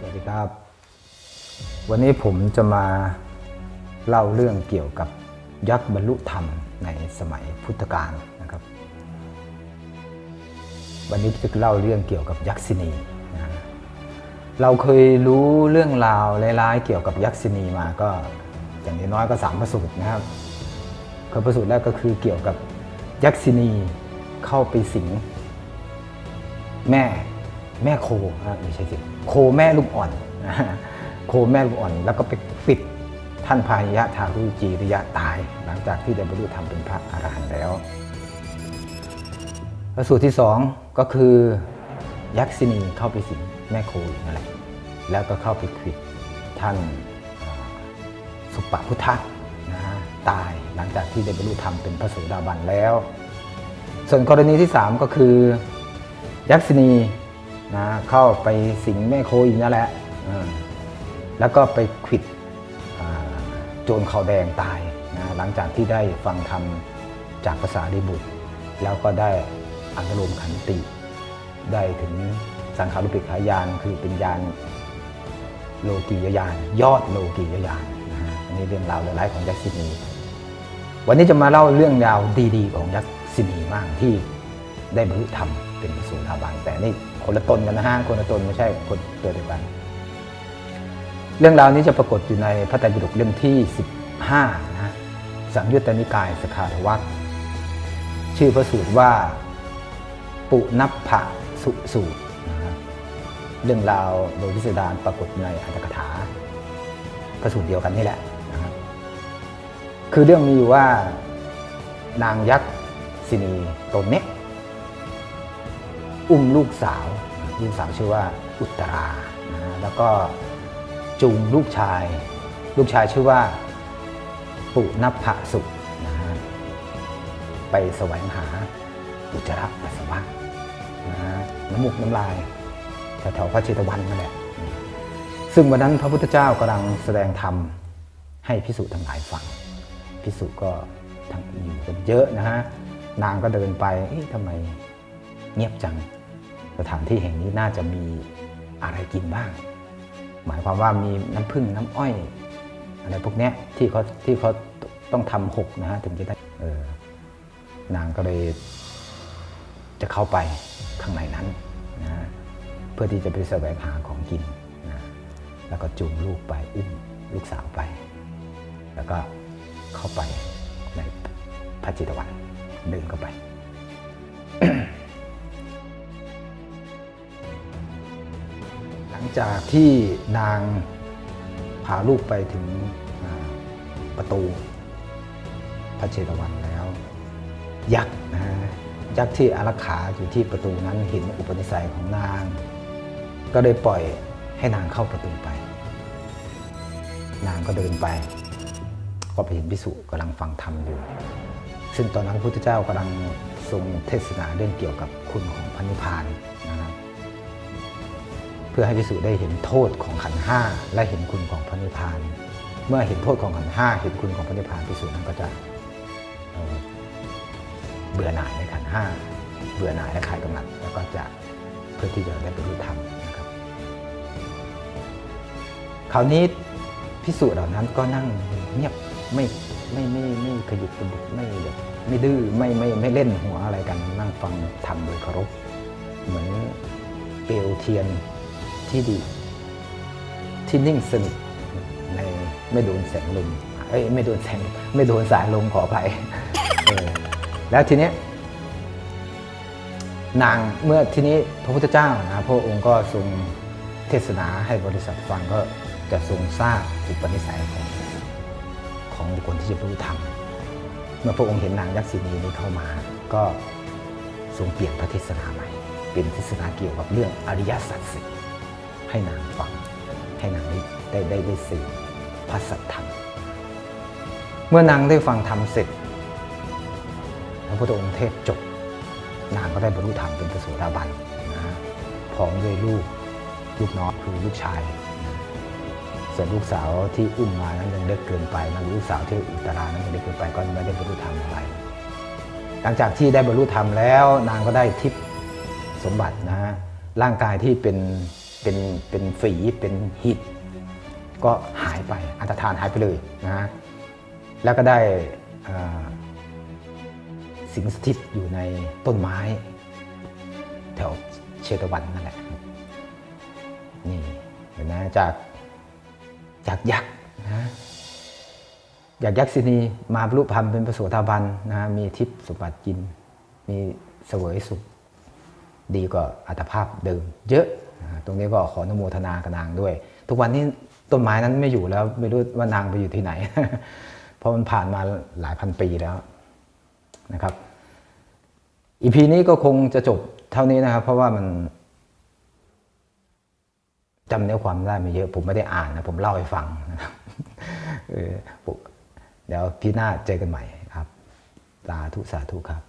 สวัสดีครับ วันนี้ผมจะมาเล่าเรื่องเกี่ยวกับยักษ์บรรลุธรรมในสมัยพุทธกาลนะครับ วันนี้จะเล่าเรื่องเกี่ยวกับยักษินีนะเราเคยรู้เรื่องราวร้ายๆเกี่ยวกับยักษินีมาก็อย่างน้อยก็สามประสูตรนะครับคือประสูตรแรกก็คือเกี่ยวกับยักษินีเข้าไปสิงแม่ แม่โคนะไม่ใช่สิโคแม่ลูกอ่อนโคแม่ลูกอ่อน แล้วก็ไปฟิดท่านพายะทารุจีริยะตาย หลังจากที่ได้บรรลุธรรมเป็นพระอรหันต์แล้วและสูตรที่สองก็คือยักษินีเข้าไปสิงแม่โคอยู่นั่นแหละแล้วก็เข้าไปขิดท่านสุปปพุทธะนะฮะตายหลังจากที่ได้บรรลุธรรมเป็นพระโสดาบันแล้ว ส่วนกรณีที่ 3 ก็คือ ยักษินี นะเข้าไปสิงแม่โคอีกนั่นแหละแล้วก็ไปขิดโจรเขาแดงตายนะหลังจากที่ได้ฟังธรรมจากภาษาดิบุตร แล้วก็ได้อนุโลมขันติ ได้ถึงสังขารุปิขายานคือเป็นยานโลกียยานยอดโลกียยานนะฮะอันนี้เรื่องราวหลายๆของยักษินีวันนี้จะมาเล่าเรื่องราวดีๆ ของยักษินีบ้างที่ได้บรรลุธรรมเป็นพระโสูดาบันแต่นี่ คนละตนกันนะฮะคนละตนไม่ใช่คนตัวเดียวกัน เรื่องราวนี้จะปรากฏอยู่ในพระไตรปิฎกเล่มที่ 15นะสังยุตตนิกายสขาทวัตชื่อพระสูตรว่า ปุนัพพะสุสูตรนะครับเรื่องราวโดยพิสดารปรากฏในอัตถกถาพระสูตรเดียวกันนี่แหละนะครับคือเรื่องมีอยู่ว่านางยักษ์สินีตนเนี้ย อุ้มลูกสาว ลูกสาวชื่อว่าอุตรานะแล้วก็จูงลูกชาย ลูกชายชื่อว่า ปุณพะสุนะฮะไปแสวงหาอุจจาระปัสสาวะนะฮะน้ำมูกน้ำลายแถวพระเชตวันนั่นแหละซึ่งวันนั้นพระพุทธเจ้ากำลังแสดงธรรมให้พิสุทั้งหลายฟังพิสุก็ทั้งอยู่กันเยอะนะฮะนางก็เดินไปเอ๊ะทำไมเงียบจัง สถานที่แห่งนี้น่าจะมีอะไรกินบ้าง หมายความว่ามีน้ำผึ้งน้ำอ้อย อะไรพวกเนี้ยที่เขาที่เขาต้องทำหกนะฮะถึงจะได้เออนางก็เลยจะเข้าไปข้างในนั้นนะเพื่อที่จะไปแสวงหาของกินนะแล้วก็จูงลูกไปอุ้มลูกสาวไป แล้วก็เข้าไปในพระจิตวันเดินเข้าไป จากที่นางพาลูกไปถึงประตูพระเชตวันแล้ว ยักษ์นะฮะยักษ์ที่อารักขาอยู่ที่ประตูนั้นเห็นอุปนิสัยของนาง ก็ได้ปล่อยให้นางเข้าประตูไป นางก็เดินไป ก็ไปเห็นพิสุกำลังฟังธรรมอยู่ ซึ่งตอนนั้นพระพุทธเจ้ากำลังทรงเทศนาเรื่องเกี่ยวกับคุณของพระนิพพานนะครับ พื่อให้พิสุได้เห็นโทษของขันห้าและเห็นคุณของพระนิพพาน เมื่อเห็นโทษของขันห้าเห็นคุณของพระนิพพานพิสุนั้นก็จะเเบื่อหน่ายในขันห้าเบื่อหน่ายและคลายกำหนัดแล้วก็จะเพื่อที่จะได้บรรลุธรรมนะครับ คราวนี้พิสูจน์เหล่านั้นก็นั่งเงียบไม่ไม่ไม่ไม่ขยุกกระดิกไม่แบบไม่ดื้อไม่ไม่ไม่เล่นหัวอะไรกันนั่งฟังธรรมโดยเคารพเหมือนเปลวเทียน ที่ดี ที่นิ่งสนิทในไม่โดนแสงลมเอ้ยไม่โดนแสงไม่โดนสายลมขออภัยแล้วทีเนี้ยนางเมื่อทีนี้พระพุทธเจ้านะพระองค์ก็ทรงเทศนาให้บริษัทฟังก็จะทรงทราบอุปนิสัยของของบุคคลที่จะรรลุธรรมเมื่อพระองค์เห็นนางยักษินีนี้เข้ามา ก็ทรงเปลี่ยนพระเทศนาใหม่ เป็นเทศนาเกี่ยวกับเรื่องอริยสัจสี่ ให้นางฟัง ให้นางได้ได้ได้ได้สื่อพระสัทธรรม เมื่อนางได้ฟังธรรมเสร็จพระพุทธองค์เทศจบ นางก็ได้บรรลุธรรมเป็นพระโสดาบันนะพร้อมด้วยลูกลูกน้องคือลูกชายนะส่วนลูกสาวที่อุ้มมานั้นยังเล็กเกินไปนะลูกสาวที่อุตรานั้นยังเล็กเกินไปก็ไม่ได้บรรลุธรรมอะไร หลังจากที่ได้บรรลุธรรมแล้ว นางก็ได้ทิพย์สมบัตินะฮะร่างกายที่เป็น เป็นเป็นฝีเป็นหิดก็หายไปอันตรธานหายไปเลยนะฮะแล้วก็ได้สิงสถิตอยู่ในต้นไม้ แถวเชตวันนั่นแหละนี่เห็นไหมจากจากยักษ์นะอยากยักษินีมาบรรลุธรรมเป็นพระโสดาบันนะมีทิพย์สมบัติกิน มีเสวยสุข ดีกว่าอัตภาพเดิม เยอะ ตรงนี้ก็ขออนุโมทนากับนางด้วย ทุกวันนี้ต้นไม้นั้นไม่อยู่แล้ว ไม่รู้ว่านางไปอยู่ที่ไหน เพราะมันผ่านมาหลายพันปีแล้วนะครับอีพีนี้ก็คงจะจบเท่านี้นะครับ เพราะว่ามันจำเนื้อความได้ไม่เยอะ ผมไม่ได้อ่านนะผมเล่าให้ฟังนะครับเดี๋ยวพี่หน้าเจอกันใหม่ครับ สาธุสาธุครับ